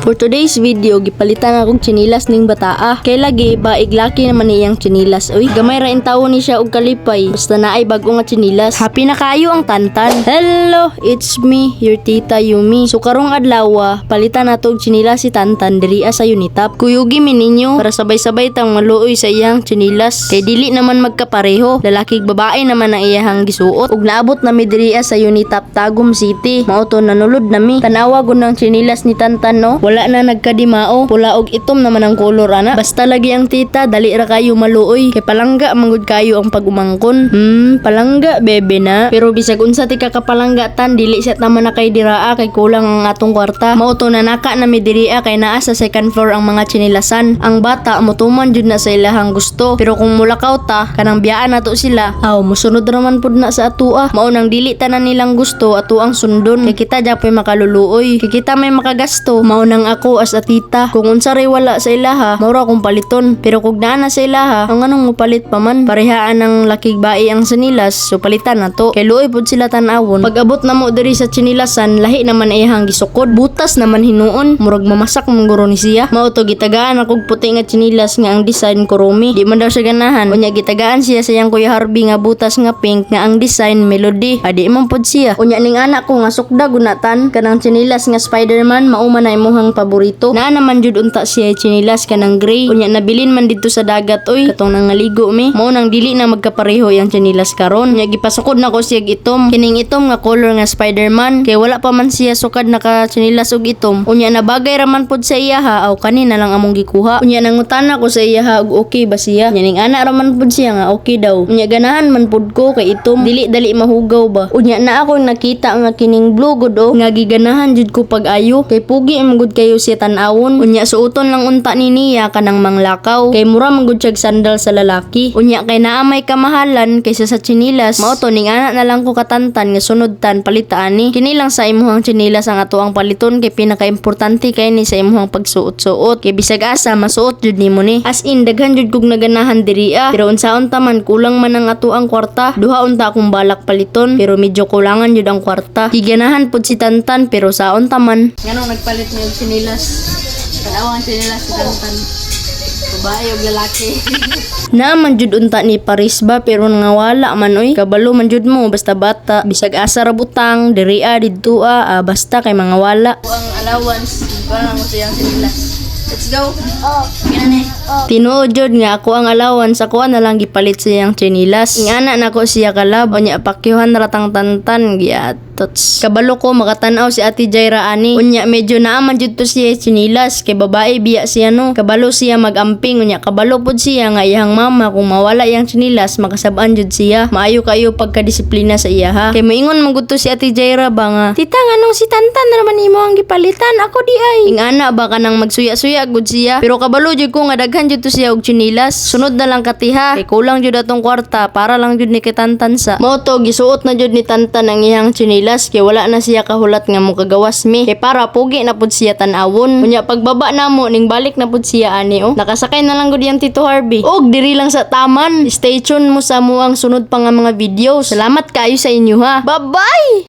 For today's video, gipalitan akong chinilas ning bataa. Kay lagi ba iglaki naman niyang chinilas. Uy, gamay ra tawo ni siya og kalipay. Basta naay bago nga chinilas. Happy na kayo ang tantan. Hello, it's me, your tita Yumi. So karong adlaw, palitan nato og chinilas si Tantan diri sa Unitap. Kuyugi mi ninyo para sabay-sabay tang maluoy sa iyang chinilas. Kay dili naman magkapareho. Lalaki babae naman ang iyahang gisuot. Ug naabot na mi diri sa Unitap Tagum City. Mao to nanulod na mi. Tanawa gud ng chinilas ni Tantan no. Wala na nagkadimao. Pula og itom naman ang kolor ana. Basta lagi ang tita dali ra kayo maluoy. Kay palangga manggod kayo ang pagumangkon. Hmm, palangga bebe na. Pero bisag unsa ti ka kapalangga tan dili siya tama na kay diraa kay kulang ang atong kwarta. Mao to nanaka na mi diria kay naa sa second floor ang mga chinilasan. Ang bata motuman jud na sa ilahang gusto. Pero kung mulakaw ta kanang biyaan nato sila. Aw musunod raman pud na sa atua. Mao nang dili tanan nilang gusto ato ang sundon. Kay kita japoy makaluluoy. Kay kita may makagasto. Mao nang ako as a tita. Kung unsa ray wala sa ilaha, mao ra akong paliton. Pero kung naa na sa ilaha, ang anong mupalit pa man. Parehaan ng lakig bae ang sinilas, so palitan na to. Kay luoy pud sila tan-awon. Pag abot na mo diri sa chinilasan, lahi naman iyang gisukod. Butas naman hinuon. Murag mamasak mong guro ni siya. Mao to gitagaan akog puti nga chinilas nga ang design kurumi. Di man daw siya ganahan. Unya gitagaan siya sa iyang kuya Harvey nga butas nga pink nga ang design melody. Adi man pod siya. Unya ning anak ko nga sukda gunatan kanang chinilas nga Spider-Man mao man na imuhang paborito. Naa naman jud unta siya chinilas kanang gray. Unya nabilin man dito sa dagat oy katong nangaligo mi. Mao nang dili na magkapareho yang chinilas karon. Unya gipasukod na ko siya itom. Kining itom nga color nga Spider-Man kay wala pa man siya sukad naka chinilas og itom. Unya nabagay ra man pod sa iya ha aw kanina lang among gikuha. Unya nangutana ko sa iya ha og okay ba siya. Unya ning ana ra man pod siya nga okay daw. Unya ganahan man pod ko kay itom dili dali mahugaw ba. Unya na ako nakita nga kining blue gud o nga giganahan jud ko pag-ayo kay pugi gud kayo siya tan-awon. Unya suoton lang unta ni niya kanang manglakaw kay mura man gud siya sandal sa lalaki. Unya kay naa may kamahalan kaysa sa chinilas. Mao to ning ana na lang ko katantan nga sunod tan palita ani. Kini lang sa imuhang chinilas ang ato ang paliton kay pinaka-importante kay ni sa imuhang pagsuot-suot. Kay bisag asa masuot jud nimo ni. As in daghan jud kog naganahan diri ah. Pero unsaon ta man kulang man ang ato ang kwarta. Duha unta akong balak paliton pero medyo kulangan jud ang kwarta. Giganahan pud si Tantan pero saon ta man. Nganong nagpalit niyo chinilas? Kanawa ang chinilas si Tantan. Babae o lalaki. Naaman jud unta ni Paris ba pero nangawala man oy. Kabalo man jud mo basta bata. Bisag asa ra butang, diri a didto a ah, basta kay mga wala. Ang allowance, parang mo siyang sinilas. Let's. Oh, ganani. Oh. Tinuod jud nga ako ang allowance ako na lang gipalit siyang chinilas. Ingana na ko siya kalab unya pakyuhan ratang tantan giat tots. Kabalo ko makatanaw si Ate Jaira ani. Unya medyo naaman jud to siya chinilas kay babae biya siya no. Kabalo siya magamping unya kabalo pod siya nga iyang mama kung mawala iyang chinilas makasab-an jud siya. Maayo kayo pagkadisiplina sa iya ha. Kay moingon man si Ate Jaira ba nga Tita nganong si Tantan naman imo ang gipalitan ako di ay. Ingana ba kanang magsuya-suya gud siya. Pero kabalo jud ko nga daghan jud siya og chinilas. Sunod na lang katiha. Kay kulang jud atong kwarta para lang jud ni kay Tantan sa. Mao to gisuot na jud ni Tantan ang iyang chinilas kay wala na siya kahulat nga mo kagawas mi. Kay para pugi na pud siya tan-awon. Unya pagbaba namo ning balik na pud siya ani oh. Nakasakay na lang gud yang Tito Harvey. Og diri lang sa taman. Stay tuned mo sa muang sunod pa nga mga video. Salamat kayo sa inyo ha. Bye-bye.